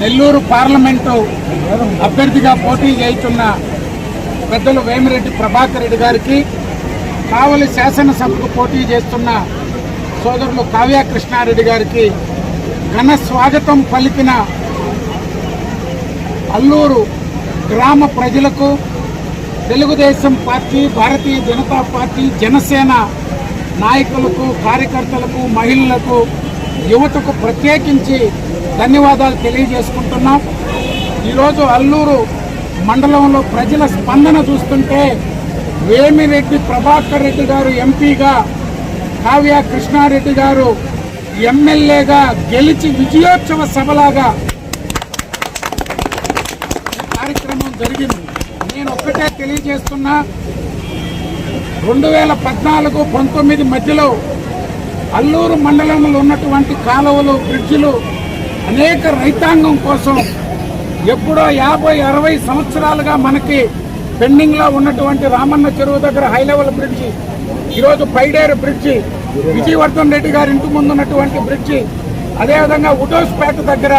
Nellore parliament అభ్యర్థిగా పోటీ చేస్తున్న పెద్దలు వేమిరెడ్డి ప్రభాకర్ రెడ్డి గారికి కావలి శాసనసభకు పోటీ చేస్తున్న సోదరులు కావ్య కృష్ణారెడ్డి గారికి ఘన స్వాగతం పలికిన అల్లూరు గ్రామ ప్రజలకు తెలుగుదేశం పార్టీ భారతీయ జనతా పార్టీ జనసేన నాయకులకు కార్యకర్తలకు మహిళలకు యువతకు ప్రత్యేకించి ధన్యవాదాలు తెలియజేసుకుంటున్నాం. ఈరోజు అల్లూరు మండలంలో ప్రజల స్పందన చూస్తుంటే వేమిరెడ్డి ప్రభాకర్ రెడ్డి గారు ఎంపీగా కావ్య కృష్ణారెడ్డి గారు ఎమ్మెల్యేగా గెలిచి విజయోత్సవ సభలాగా కార్యక్రమం జరిగింది. నేను ఒక్కటే తెలియజేస్తున్నా రెండు వేల పద్నాలుగు పంతొమ్మిది మధ్యలో అల్లూరు మండలంలో ఉన్నటువంటి కాలువలు బ్రిడ్జిలు అనేక రైతాంగం కోసం ఎప్పుడో యాభై అరవై సంవత్సరాలుగా మనకి పెండింగ్లో ఉన్నటువంటి రామన్న చెరువు దగ్గర హై లెవెల్ బ్రిడ్జి ఈరోజు పైడేరు బ్రిడ్జి విజయవర్ధన్ రెడ్డి గారి ఇంటి ముందు ఉన్నటువంటి బ్రిడ్జి అదేవిధంగా ఉడోస్పేట దగ్గర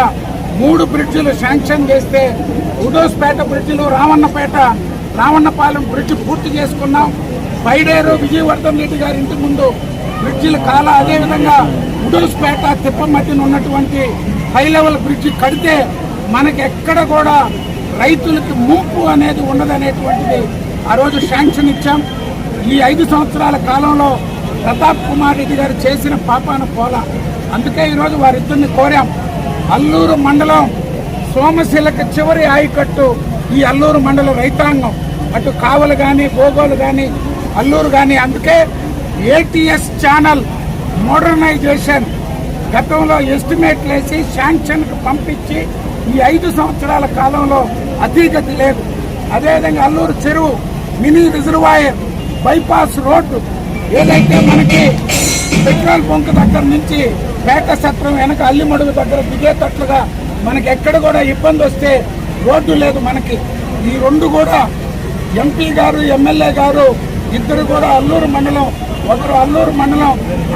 మూడు బ్రిడ్జిలు శాంక్షన్ చేస్తే ఉడోస్పేట బ్రిడ్జిలు రామన్నపేట రామన్నపాలెం బ్రిడ్జి పూర్తి చేసుకున్నాం. పైడేరు విజయవర్ధన్ రెడ్డి గారి ఇంటి ముందు బ్రిడ్జిలు కాల అదేవిధంగా ఉడోస్పేట తిప్పమట్టిన ఉన్నటువంటి హై లెవెల్ బ్రిడ్జ్ కడితే మనకి ఎక్కడ కూడా రైతులకి ముంపు అనేది ఉండదనేటువంటిది ఆ రోజు శాంక్షన్ ఇచ్చాం. ఈ ఐదు సంవత్సరాల కాలంలో ప్రతాప్ కుమార్ రెడ్డి గారు చేసిన పాపాన పోల. అందుకే ఈరోజు వారిద్దరిని కోరాం. అల్లూరు మండలం సోమశిలక చివరి ఆయకట్టు ఈ అల్లూరు మండల రైతాంగం. అటు కావలు కానీ గోగోలు కానీ అల్లూరు కానీ అందుకే ఏటీఎస్ ఛానల్ మోడర్నైజేషన్ గతంలో ఎస్టిమేట్లు వేసి శాంక్షన్కు పంపించి ఈ ఐదు సంవత్సరాల కాలంలో అతీగతి లేదు. అదేవిధంగా అల్లూరు చెరువు మినీ రిజర్వాయర్ బైపాస్ రోడ్డు ఏదైతే మనకి పెట్రోల్ బంక్ దగ్గర నుంచి పేట సత్రం వెనక అల్లిమడుగు దగ్గర దిగేటట్లుగా మనకి ఎక్కడ కూడా ఇబ్బంది వస్తే రోడ్డు లేదు మనకి. ఈ రెండు కూడా ఎంపీ గారు ఎమ్మెల్యే గారు ఇద్దరు కూడా అల్లూరు మండలం ఒకరు అల్లూరు మండలం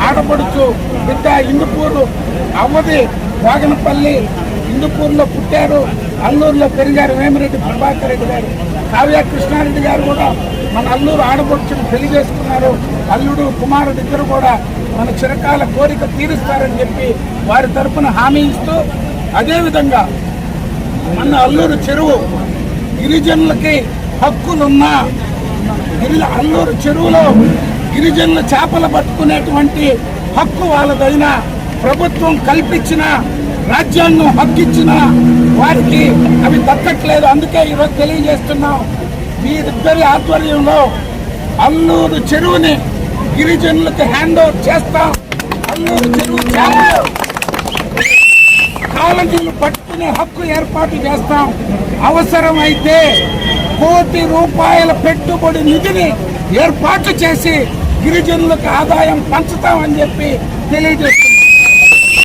ఆడపడుచు బిడ్డ ఇందుపూరు అవ్వది వాగనపల్లి ఇందుపూరులో పుట్టారు. అల్లూరులో పెరిగారు వేమిరెడ్డి ప్రభాకర్ రెడ్డి గారు. కావ్య కృష్ణారెడ్డి గారు కూడా మన అల్లూరు ఆడపడుచును పెళ్ళి చేసుకున్నారు. అల్లుడు కుమారుడు ఇద్దరు కూడా మన చిరకాల కోరిక తీరుస్తారని చెప్పి వారి తరపున హామీ ఇస్తూ అదేవిధంగా మన అల్లూరు చెరువు గిరిజనులకి హక్కులున్నా గిరి అల్లూరు చెరువులో గిరిజనులు చేపలు పట్టుకునేటువంటి హక్కు వాళ్ళదైన ప్రభుత్వం కల్పించిన రాజ్యాంగం హక్కిచ్చిన వారికి అవి దక్కట్లేదు. అందుకే ఈరోజు తెలియజేస్తున్నాం. వీరిద్దరి ఆధ్వర్యంలో అల్లూరు చెరువుని గిరిజనులకు హ్యాండ్ ఓవర్ చేస్తాం. అల్లూరు చెరువు చేపలు కాలనీలు పట్టుకునే హక్కు ఏర్పాటు చేస్తాం. అవసరమైతే కోటి రూపాయల పెట్టుబడి నిధిని ఏర్పాటు చేసి గిరిజనులకు ఆదాయం పంచుతామని చెప్పి తెలియజేస్తున్నాం.